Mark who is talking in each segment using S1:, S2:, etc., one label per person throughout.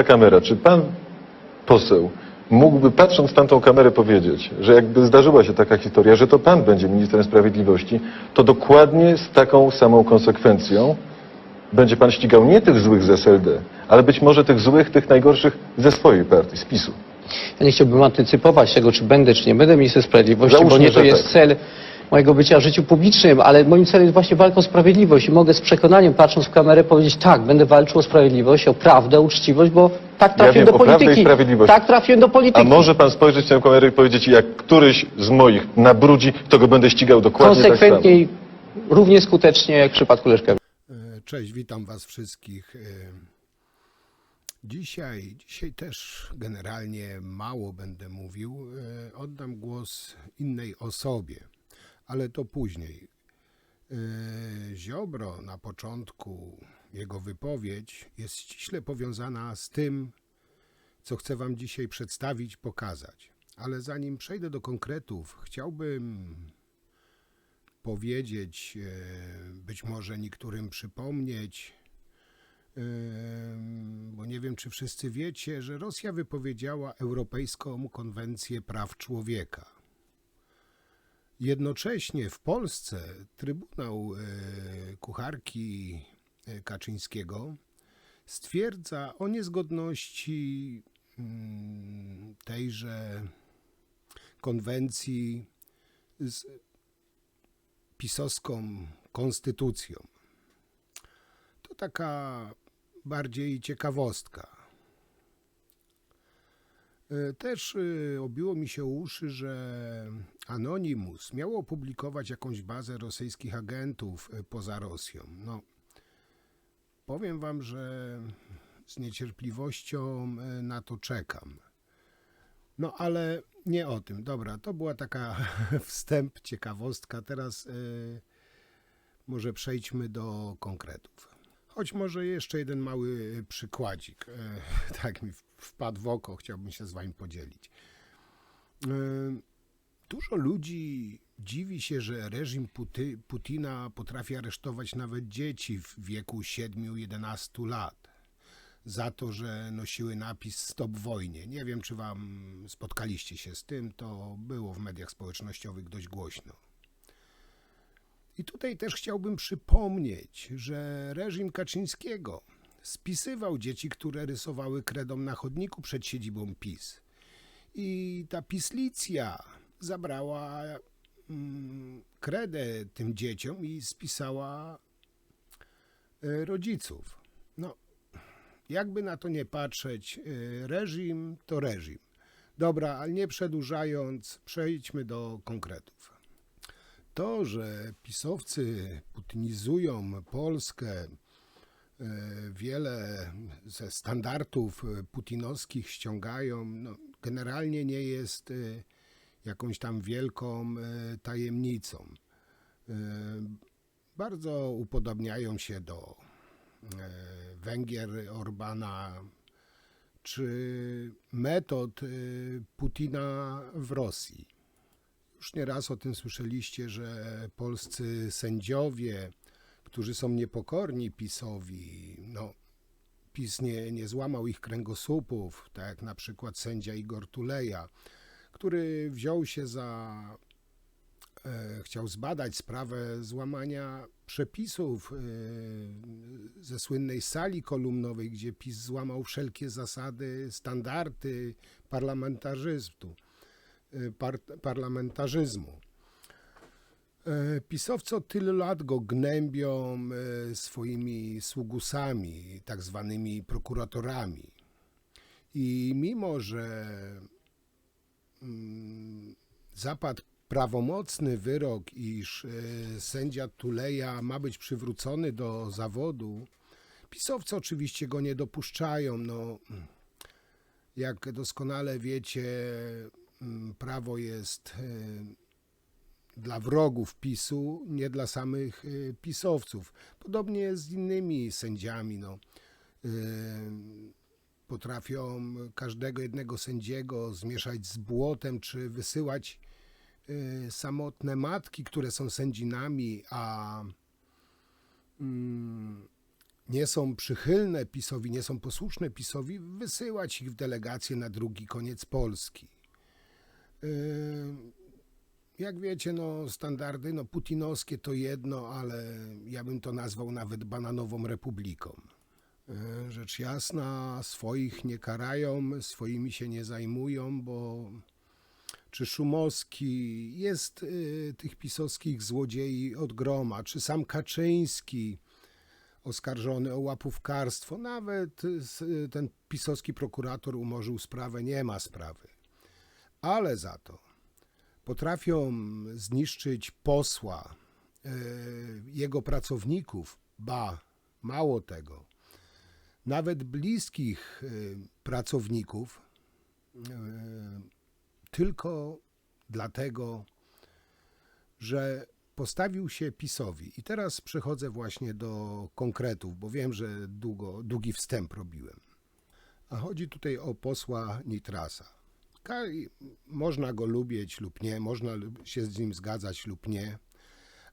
S1: ta kamera, czy pan poseł mógłby patrząc w tamtą kamerę powiedzieć, że jakby zdarzyła się taka historia, że to pan będzie ministrem sprawiedliwości, to dokładnie z taką samą konsekwencją będzie pan ścigał nie tych złych z SLD, ale być może tych złych, tych najgorszych ze swojej partii, z PiSu.
S2: Ja nie chciałbym antycypować tego, czy będę, czy nie będę ministrem sprawiedliwości,
S1: Załóżmy,
S2: bo nie to jest
S1: tak.
S2: cel mojego bycia w życiu publicznym, ale moim celem jest właśnie walka o sprawiedliwość i mogę z przekonaniem, patrząc w kamerę, powiedzieć tak, będę walczył o sprawiedliwość, o prawdę, o uczciwość, bo tak trafiłem
S1: wiem
S2: do
S1: o prawdę i
S2: polityki.
S1: sprawiedliwość.
S2: Tak trafiłem do
S1: A
S2: polityki.
S1: może pan spojrzeć w tę kamerę i powiedzieć, jak któryś z moich nabrudzi, to go będę ścigał dokładnie tak samo.
S2: Konsekwentnie i równie skutecznie jak w przypadku Leszka
S3: E, Cześć, witam Was wszystkich. E, Dzisiaj, dzisiaj też generalnie mało będę mówił. E, Oddam głos innej osobie, ale to później. E, Ziobro na początku, jego wypowiedź jest ściśle powiązana z tym, co chcę Wam dzisiaj przedstawić, pokazać. Ale zanim przejdę do konkretów, chciałbym powiedzieć, e, być może niektórym przypomnieć, e, bo nie wiem, czy wszyscy wiecie, że Rosja wypowiedziała Europejską Konwencję Praw Człowieka. Jednocześnie w Polsce Trybunał e, Kucharki e, Kaczyńskiego stwierdza o niezgodności mm, tejże konwencji z pisowską konstytucją. To taka bardziej ciekawostka. E, Też e, obiło mi się uszy, że Anonymous miało opublikować jakąś bazę rosyjskich agentów e, poza Rosją. No, powiem wam, że z niecierpliwością na to czekam. No ale nie o tym. Dobra, to była taka wstęp, ciekawostka. Teraz może przejdźmy do konkretów. Choć może jeszcze jeden mały przykładzik. Tak mi wpadł w oko, chciałbym się z wami podzielić. Y, dużo ludzi dziwi się, że reżim Puty, Putina potrafi aresztować nawet dzieci w wieku 7-11 lat za to, że nosiły napis Stop wojnie. Nie wiem, czy wam spotkaliście się z tym, to było w mediach społecznościowych dość głośno. I tutaj też chciałbym przypomnieć, że reżim Kaczyńskiego spisywał dzieci, które rysowały kredą na chodniku przed siedzibą PiS. I ta pislicja zabrała mm, kredę tym dzieciom i spisała e, rodziców. No, jakby na to nie patrzeć, y, reżim to reżim. Dobra, ale nie przedłużając, przejdźmy do konkretów. To, że pisowcy putinizują Polskę, wiele ze standardów y, putinowskich ściągają, no, generalnie nie jest y, jakąś tam wielką tajemnicą. Bardzo upodobniają się do e, Węgier Orbana, czy metod e, Putina w Rosji. Już nieraz o tym słyszeliście, że polscy sędziowie, którzy są niepokorni PiSowi, no, PiS nie, nie złamał ich kręgosłupów, tak jak na przykład sędzia Igor Tuleja, który wziął się za e, chciał zbadać sprawę złamania przepisów e, ze słynnej sali kolumnowej, gdzie PiS złamał wszelkie zasady, standardy parlamentaryzmu. e. E, Pisowcy od tylu lat go gnębią e, swoimi sługusami, tak zwanymi prokuratorami. I mimo, że mm, zapadł prawomocny wyrok, iż e, sędzia Tuleja ma być przywrócony do zawodu, pisowcy oczywiście go nie dopuszczają. No, jak doskonale wiecie, mm, prawo jest dla wrogów PiSu, nie dla samych e, pisowców. Podobnie jest z innymi sędziami. No. E, Potrafią każdego jednego sędziego zmieszać z błotem, czy wysyłać y, samotne matki, które są sędzinami, a mm, nie są przychylne PiSowi, nie są posłuszne PiSowi, wysyłać ich w delegację na drugi koniec Polski. Jak wiecie, no standardy no, putinowskie to jedno, ale ja bym to nazwał nawet bananową republiką. Yy, Rzecz jasna, swoich nie karają, swoimi się nie zajmują, bo czy Szumowski jest y, tych pisowskich złodziei od groma, czy sam Kaczyński oskarżony o łapówkarstwo, nawet y, ten pisowski prokurator umorzył sprawę, nie ma sprawy. Ale za to potrafią zniszczyć posła, y, jego pracowników, ba, mało tego, nawet bliskich y, pracowników, y, tylko dlatego, że postawił się PiSowi. I teraz przechodzę właśnie do konkretów, bo wiem, że długo, długi wstęp robiłem. A chodzi tutaj o posła Nitrasa. Można go lubić lub nie, można się z nim zgadzać lub nie,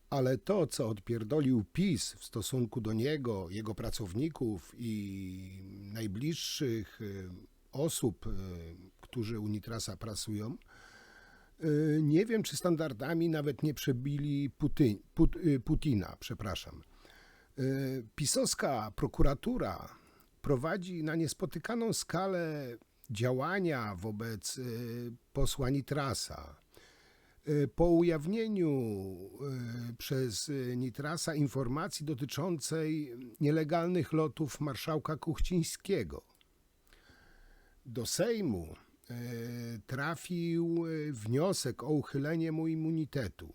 S3: ale to, co odpierdolił PiS w stosunku do niego, jego pracowników i najbliższych y, osób, y, którzy u Nitrasa pracują, y, nie wiem, czy standardami nawet nie przebili Puty, Put, Putina, przepraszam. Pisowska prokuratura prowadzi na niespotykaną skalę działania wobec y, posła Nitrasa. Y, Po ujawnieniu y, przez Nitrasa informacji dotyczącej nielegalnych lotów marszałka Kuchcińskiego do Sejmu trafił wniosek o uchylenie mu immunitetu.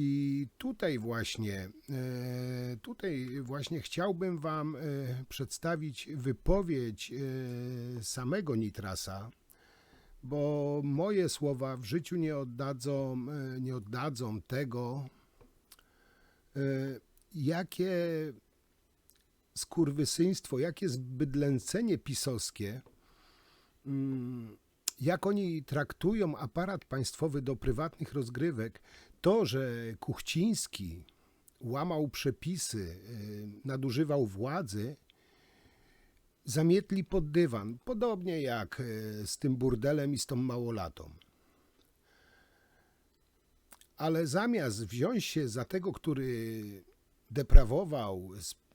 S3: I tutaj właśnie, e, tutaj właśnie chciałbym Wam e, przedstawić wypowiedź e, samego Nitrasa, bo moje słowa w życiu nie oddadzą, nie oddadzą tego, jakie skurwysyństwo, jakie zbydlęcenie pisowskie, mm, jak oni traktują aparat państwowy do prywatnych rozgrywek, to, że Kuchciński łamał przepisy, y, nadużywał władzy, zamietli pod dywan, podobnie jak y, z tym burdelem i z tą małolatą. Ale zamiast wziąć się za tego, który deprawował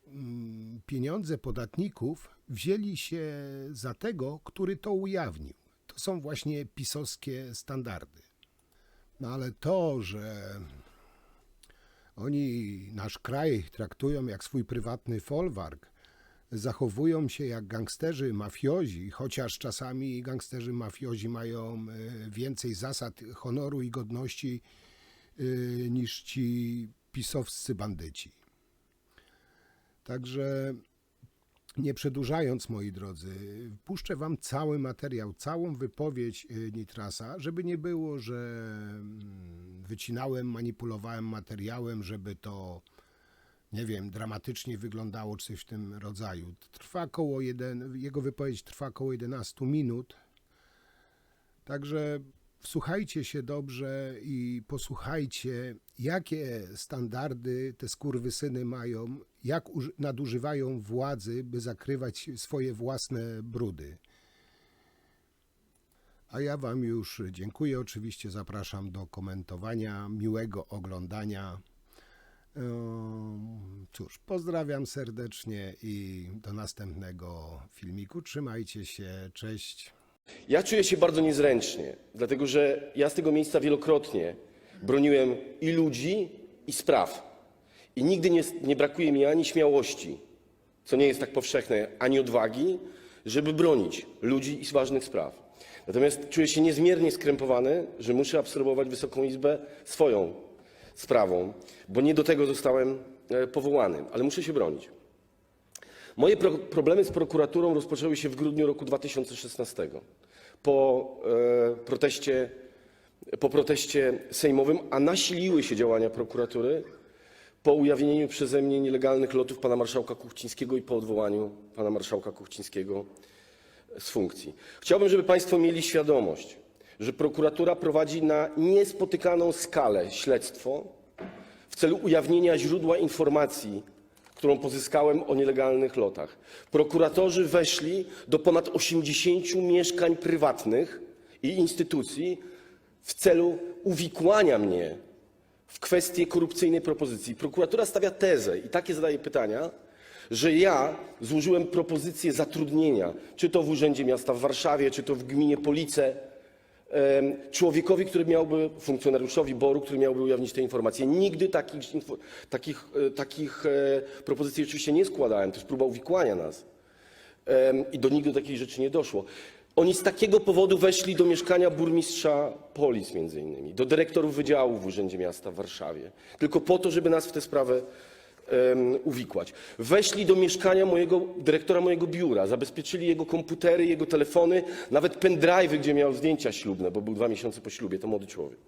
S3: mm, pieniądze podatników, wzięli się za tego, który to ujawnił. To są właśnie pisowskie standardy. No ale to, że oni nasz kraj traktują jak swój prywatny folwark, zachowują się jak gangsterzy mafiozi, chociaż czasami gangsterzy mafiozi mają e, więcej zasad honoru i godności e, niż ci pisowscy bandyci. Także nie przedłużając, moi drodzy, puszczę wam cały materiał, całą wypowiedź y, Nitrasa, żeby nie było, że mm, wycinałem, manipulowałem materiałem, żeby to, nie wiem, dramatycznie wyglądało, czy coś w tym rodzaju. Trwa około jeden, jego wypowiedź trwa około 11 minut, Także wsłuchajcie się dobrze i posłuchajcie, jakie standardy te skurwysyny mają, jak uży- nadużywają władzy, by zakrywać swoje własne brudy. A ja Wam już dziękuję. Oczywiście zapraszam do komentowania, miłego oglądania. Ehm, Cóż, pozdrawiam serdecznie i do następnego filmiku. Trzymajcie się, cześć.
S4: Ja czuję się bardzo niezręcznie, dlatego że ja z tego miejsca wielokrotnie broniłem i ludzi, i spraw. I nigdy nie, nie brakuje mi ani śmiałości, co nie jest tak powszechne, ani odwagi, żeby bronić ludzi i ważnych spraw. Natomiast czuję się niezmiernie skrępowany, że muszę absorbować Wysoką Izbę swoją sprawą, bo nie do tego zostałem e, powołany, ale muszę się bronić. Moje pro problemy z prokuraturą rozpoczęły się w grudniu roku 2016 po, e, proteście, po proteście sejmowym, a nasiliły się działania prokuratury po ujawnieniu przeze mnie nielegalnych lotów pana marszałka Kuchcińskiego i po odwołaniu pana marszałka Kuchcińskiego z funkcji. Chciałbym, żeby Państwo mieli świadomość, że prokuratura prowadzi na niespotykaną skalę śledztwo w celu ujawnienia źródła informacji, którą pozyskałem o nielegalnych lotach. Prokuratorzy weszli do ponad 80 mieszkań prywatnych i instytucji w celu uwikłania mnie w kwestię korupcyjnej propozycji. Prokuratura stawia tezę i takie zadaje pytania, że ja złożyłem propozycję zatrudnienia, czy to w Urzędzie Miasta w Warszawie, czy to w gminie Police, człowiekowi, który miałby, funkcjonariuszowi BOR-u, który miałby ujawnić te informacje. Nigdy takich, e, e, propozycji oczywiście nie składałem, to jest próba uwikłania nas. I do nigdy do takiej rzeczy nie doszło. Oni z takiego powodu weszli do mieszkania burmistrza Polis między innymi, do dyrektorów wydziałów w Urzędzie Miasta w Warszawie. Tylko po to, żeby nas w tę sprawę uwikłać. Weszli do mieszkania mojego, dyrektora mojego biura, zabezpieczyli jego komputery, jego telefony, nawet pendrive'y, gdzie miał zdjęcia ślubne, bo był dwa miesiące po ślubie, to młody człowiek.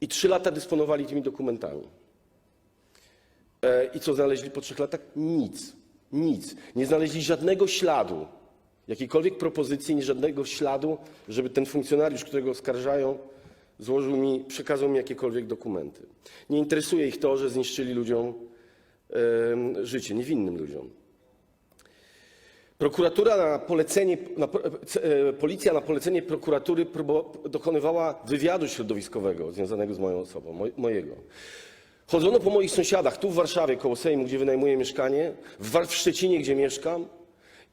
S4: I trzy lata dysponowali tymi dokumentami. E, I co znaleźli po trzech latach? Nic. Nic. Nie znaleźli żadnego śladu, jakiejkolwiek propozycji, żadnego śladu, żeby ten funkcjonariusz, którego oskarżają, złożył mi, przekazał mi jakiekolwiek dokumenty. Nie interesuje ich to, że zniszczyli ludziom em, życie, niewinnym ludziom. Prokuratura na polecenie, na, e, policja na polecenie prokuratury próbo- dokonywała wywiadu środowiskowego związanego z moją osobą, moj, mojego. Chodzono po moich sąsiadach, tu w Warszawie, koło Sejmu, gdzie wynajmuję mieszkanie, w, w Szczecinie, gdzie mieszkam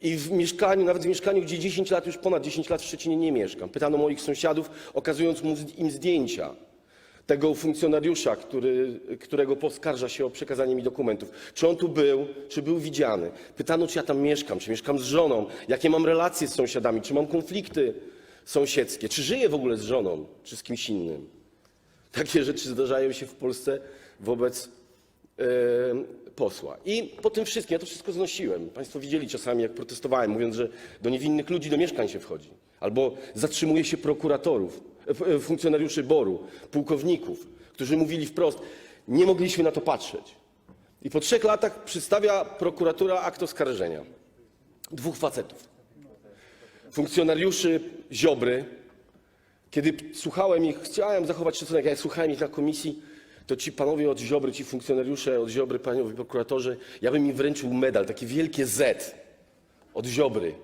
S4: i w mieszkaniu, nawet w mieszkaniu, gdzie 10 lat, już ponad 10 lat w Szczecinie nie mieszkam. Pytano moich sąsiadów, okazując im zdjęcia tego funkcjonariusza, który, którego poskarża się o przekazanie mi dokumentów. Czy on tu był, czy był widziany. Pytano, czy ja tam mieszkam, czy mieszkam z żoną, jakie mam relacje z sąsiadami, czy mam konflikty sąsiedzkie, czy żyję w ogóle z żoną, czy z kimś innym. Takie rzeczy zdarzają się w Polsce wobec posła. I po tym wszystkim, ja to wszystko znosiłem. Państwo widzieli czasami, jak protestowałem, mówiąc, że do niewinnych ludzi do mieszkań się wchodzi. Albo zatrzymuje się prokuratorów, e, e, funkcjonariuszy BOR-u, pułkowników, którzy mówili wprost, nie mogliśmy na to patrzeć. I po trzech latach przedstawia prokuratura akt oskarżenia. Dwóch facetów. Funkcjonariuszy Ziobry, kiedy słuchałem ich, chciałem zachować szacunek, jak słuchałem ich na komisji, to ci panowie od Ziobry, ci funkcjonariusze od Ziobry, panowie prokuratorzy, ja bym im wręczył medal, takie wielkie Z od Ziobry,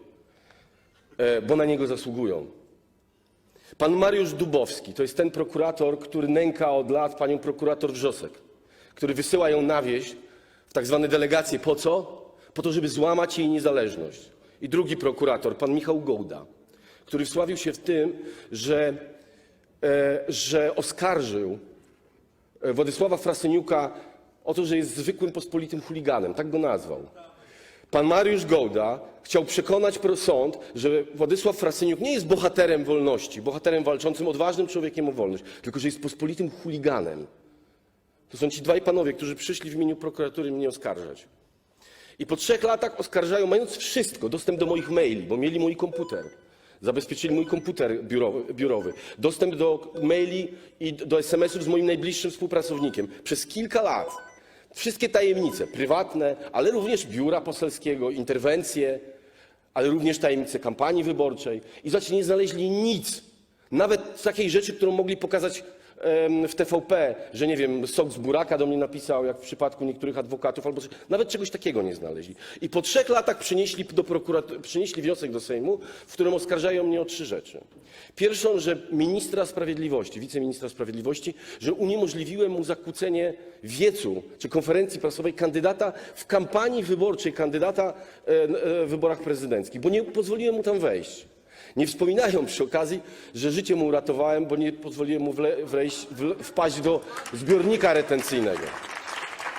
S4: e, bo na niego zasługują. Pan Mariusz Dubowski to jest ten prokurator, który nęka od lat panią prokurator Wrzosek, który wysyła ją na wieś w tak zwane delegacje. Po co? Po to, żeby złamać jej niezależność. I drugi prokurator, pan Michał Gołda, który wsławił się w tym, że, e, że oskarżył Władysława Frasyniuka o to, że jest zwykłym pospolitym chuliganem. Tak go nazwał. Pan Mariusz Gołda chciał przekonać sąd, że Władysław Frasyniuk nie jest bohaterem wolności, bohaterem walczącym, odważnym człowiekiem o wolność, tylko że jest pospolitym chuliganem. To są ci dwaj panowie, którzy przyszli w imieniu prokuratury mnie oskarżać. I po trzech latach oskarżają, mając wszystko, dostęp do moich maili, bo mieli mój komputer. Zabezpieczyli mój komputer biurowy, biurowy, dostęp do maili i do SMS-ów z moim najbliższym współpracownikiem przez kilka lat. Wszystkie tajemnice, prywatne, ale również biura poselskiego, interwencje, ale również tajemnice kampanii wyborczej. I zobaczcie, nie znaleźli nic, nawet takiej rzeczy, którą mogli pokazać w TVP, że nie wiem, sok z buraka do mnie napisał, jak w przypadku niektórych adwokatów, albo nawet czegoś takiego nie znaleźli. I po trzech latach przynieśli, do prokurat- przynieśli wniosek do Sejmu, w którym oskarżają mnie o trzy rzeczy. Pierwszą, że ministra sprawiedliwości, wiceministra sprawiedliwości, że uniemożliwiłem mu zakłócenie wiecu czy konferencji prasowej kandydata w kampanii wyborczej kandydata e, e, w wyborach prezydenckich, bo nie pozwoliłem mu tam wejść. Nie wspominają przy okazji, że życie mu uratowałem, bo nie pozwoliłem mu wpaść do zbiornika retencyjnego.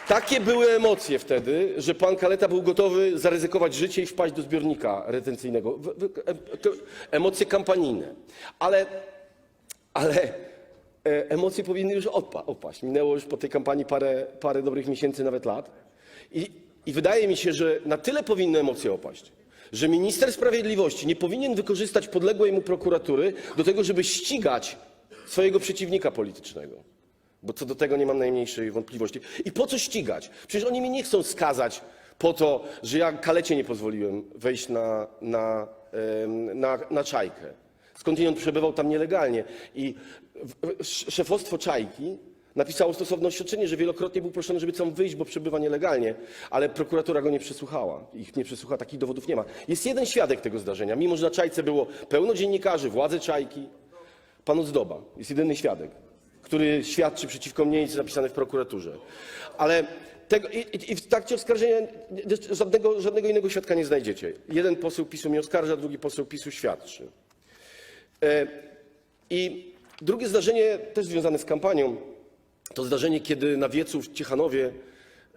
S4: Takie były emocje wtedy, że pan Kaleta był gotowy zaryzykować życie i wpaść do zbiornika retencyjnego. Emocje kampanijne. Ale, ale e, emocje powinny już odpa- opaść. Minęło już po tej kampanii parę, parę dobrych miesięcy, nawet lat. I, I wydaje mi się, że na tyle powinny emocje opaść, że minister sprawiedliwości nie powinien wykorzystać podległej mu prokuratury do tego, żeby ścigać swojego przeciwnika politycznego. Bo co do tego nie mam najmniejszej wątpliwości. I po co ścigać? Przecież oni mnie nie chcą skazać po to, że ja kalecie nie pozwoliłem wejść na, na, na, na czajkę. Skądinąd przebywał tam nielegalnie. I szefostwo czajki napisało stosowne oświadczenie, że wielokrotnie był proszony, żeby tam wyjść, bo przebywa nielegalnie, ale prokuratura go nie przesłuchała. Ich nie przesłucha, takich dowodów nie ma. Jest jeden świadek tego zdarzenia, mimo że na Czajce było pełno dziennikarzy, władze Czajki, pan Ozdoba. Jest jedyny świadek, który świadczy przeciwko mnie i jest napisane w prokuraturze. Ale tego, i, i- i w trakcie oskarżenia żadnego, żadnego innego świadka nie znajdziecie. Jeden poseł PiSu mnie oskarża, drugi poseł PiSu świadczy. E, I drugie zdarzenie, też związane z kampanią, to zdarzenie, kiedy na wiecu w Ciechanowie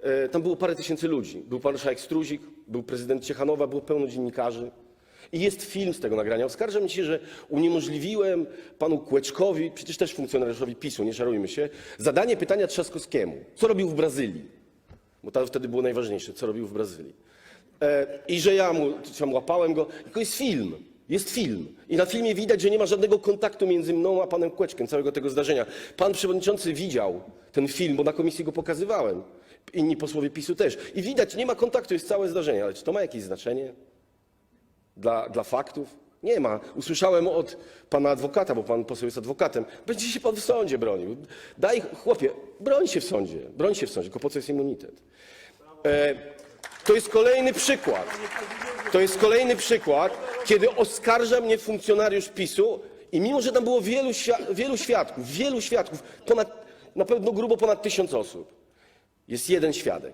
S4: e, tam było parę tysięcy ludzi. Był pan marszałek Struzik, był prezydent Ciechanowa, było pełno dziennikarzy. I jest film z tego nagrania. Oskarżam się, że uniemożliwiłem panu Kłeczkowi, przecież też funkcjonariuszowi PiSu, nie szarujmy się, zadanie pytania Trzaskowskiemu. Co robił w Brazylii? Bo to wtedy było najważniejsze, co robił w Brazylii. E, I że ja mu, tam łapałem go. Tylko jest film. Jest film. I na filmie widać, że nie ma żadnego kontaktu między mną a panem Kłeczkiem, całego tego zdarzenia. Pan przewodniczący widział ten film, bo na komisji go pokazywałem. Inni posłowie PiSu też. I widać, nie ma kontaktu, jest całe zdarzenie. Ale czy to ma jakieś znaczenie dla, dla faktów? Nie ma. Usłyszałem od pana adwokata, bo pan poseł jest adwokatem, będzie się pan w sądzie bronił. Daj, chłopie, broń się w sądzie. Broń się w sądzie, tylko po co jest immunitet? E, to jest kolejny przykład. To jest kolejny przykład, kiedy oskarża mnie funkcjonariusz PiSu i mimo, że tam było wielu, wielu świadków, wielu świadków, ponad, na pewno grubo ponad tysiąc osób, jest jeden świadek,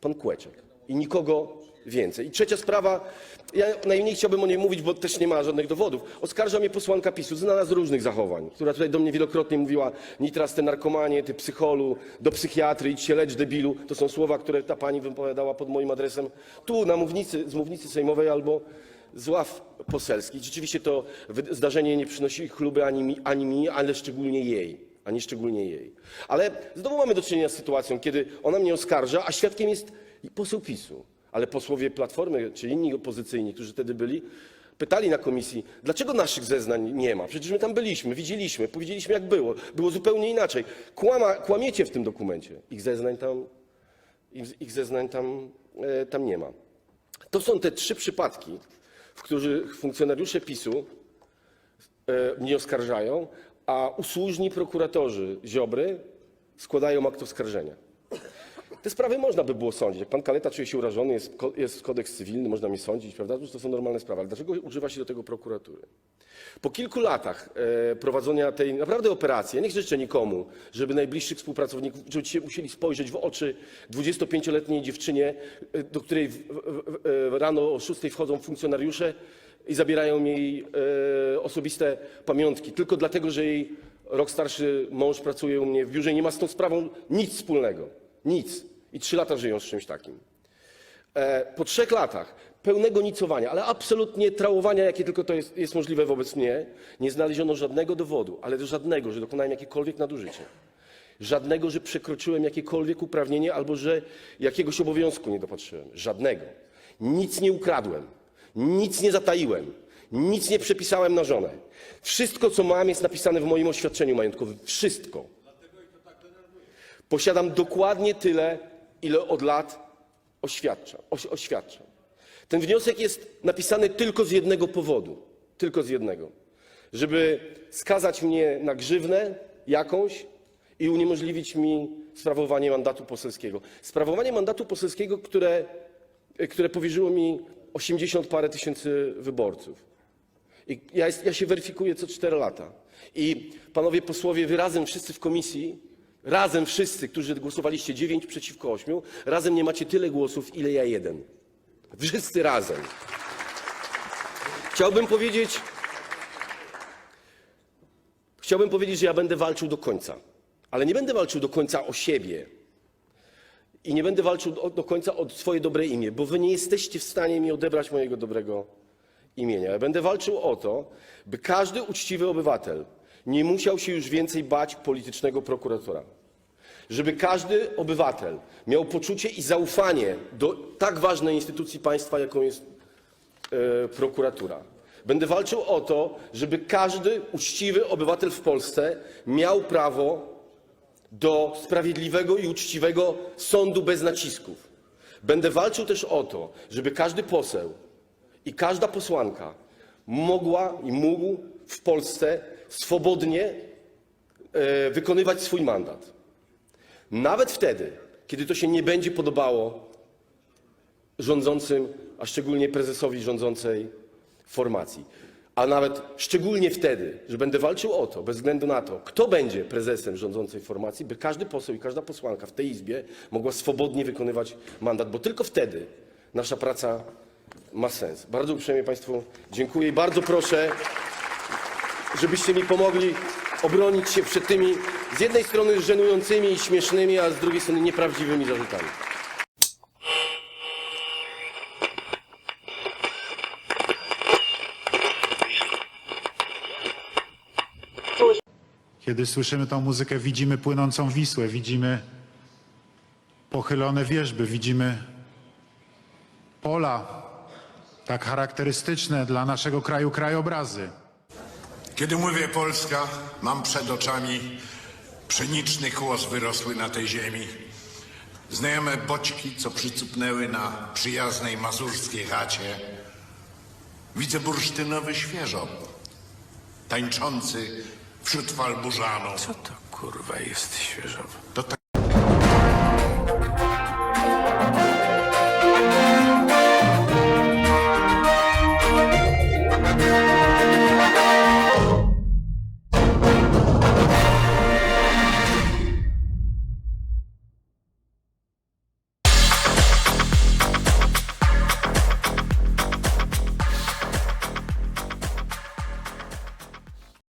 S4: pan Kłeczek i nikogo więcej. I trzecia sprawa, ja najmniej chciałbym o niej mówić, bo też nie ma żadnych dowodów. Oskarża mnie posłanka PiSu, znana z różnych zachowań, która tutaj do mnie wielokrotnie mówiła, nitras te narkomanie, ty psycholu, do psychiatry, idź się lecz debilu. To są słowa, które ta pani wypowiadała pod moim adresem tu na mównicy, z mównicy sejmowej albo z ław poselskich. Rzeczywiście to zdarzenie nie przynosi chluby ani mi, ani mi, ale szczególnie jej ani szczególnie jej. Ale znowu mamy do czynienia z sytuacją, kiedy ona mnie oskarża, a świadkiem jest poseł PiSu. Ale posłowie Platformy czy inni opozycyjni, którzy wtedy byli, pytali na komisji, dlaczego naszych zeznań nie ma? Przecież my tam byliśmy, widzieliśmy, powiedzieliśmy jak było. Było zupełnie inaczej. Kłama, kłamiecie w tym dokumencie. Ich zeznań tam, ich, ich zeznań tam, e, tam nie ma. To są te trzy przypadki, w których funkcjonariusze PiSu e, mnie oskarżają, a usłużni prokuratorzy Ziobry składają akt oskarżenia. Te sprawy można by było sądzić. Jak pan Kaleta czuje się urażony, jest, jest kodeks cywilny, można mnie sądzić, prawda? To są normalne sprawy. Ale dlaczego używa się do tego prokuratury? Po kilku latach e, prowadzenia tej naprawdę operacji, ja nie życzę nikomu, żeby najbliższych współpracowników, żeby się musieli spojrzeć w oczy 25-letniej dziewczynie, e, do której w, w, w, e, rano o 6 wchodzą funkcjonariusze i zabierają jej e, osobiste pamiątki, tylko dlatego, że jej rok starszy mąż pracuje u mnie w biurze i nie ma z tą sprawą nic wspólnego. Nic. I trzy lata żyją z czymś takim. E, po trzech latach pełnego nicowania, ale absolutnie trałowania, jakie tylko to jest, jest możliwe wobec mnie, nie znaleziono żadnego dowodu, ale żadnego, że dokonałem jakiekolwiek nadużycia. Żadnego, że przekroczyłem jakiekolwiek uprawnienie albo że jakiegoś obowiązku nie dopatrzyłem. Żadnego. Nic nie ukradłem. Nic nie zataiłem. Nic nie przepisałem na żonę. Wszystko, co mam, jest napisane w moim oświadczeniu majątkowym. Wszystko. Posiadam dokładnie tyle, ile od lat oświadczam. Oś, oświadczam. Ten wniosek jest napisany tylko z jednego powodu. Tylko z jednego. Żeby skazać mnie na grzywnę jakąś i uniemożliwić mi sprawowanie mandatu poselskiego. Sprawowanie mandatu poselskiego, które, które powierzyło mi 80 parę tysięcy wyborców. I ja, jest, ja się weryfikuję co 4 lata. I panowie posłowie, wy razem wszyscy w komisji, razem wszyscy, którzy głosowaliście 9 przeciwko 8, razem nie macie tyle głosów, ile ja jeden. Wszyscy razem. Chciałbym powiedzieć, chciałbym powiedzieć, że ja będę walczył do końca. Ale nie będę walczył do końca o siebie. I nie będę walczył do, do końca o swoje dobre imię, bo wy nie jesteście w stanie mi odebrać mojego dobrego imienia. Ja będę walczył o to, by każdy uczciwy obywatel nie musiał się już więcej bać politycznego prokuratora. Żeby każdy obywatel miał poczucie i zaufanie do tak ważnej instytucji państwa, jaką jest e, prokuratura. Będę walczył o to, żeby każdy uczciwy obywatel w Polsce miał prawo do sprawiedliwego i uczciwego sądu bez nacisków. Będę walczył też o to, żeby każdy poseł i każda posłanka mogła i mógł w Polsce swobodnie e, wykonywać swój mandat. Nawet wtedy, kiedy to się nie będzie podobało rządzącym, a szczególnie prezesowi rządzącej formacji. A nawet szczególnie wtedy, że będę walczył o to, bez względu na to, kto będzie prezesem rządzącej formacji, by każdy poseł i każda posłanka w tej Izbie mogła swobodnie wykonywać mandat, bo tylko wtedy nasza praca ma sens. Bardzo uprzejmie Państwu dziękuję i bardzo proszę, żebyście mi pomogli obronić się przed tymi z jednej strony żenującymi i śmiesznymi, a z drugiej strony nieprawdziwymi zarzutami.
S5: Kiedy słyszymy tą muzykę, widzimy płynącą Wisłę, widzimy pochylone wierzby, widzimy pola, tak charakterystyczne dla naszego kraju krajobrazy.
S6: Kiedy mówię Polska, mam przed oczami pszeniczny kłos wyrosły na tej ziemi. Znajome boćki, co przycupnęły na przyjaznej mazurskiej chacie. Widzę bursztynowy świeżo, tańczący wśród fal burzanu.
S7: Co to kurwa jest świeżowe?
S6: To tak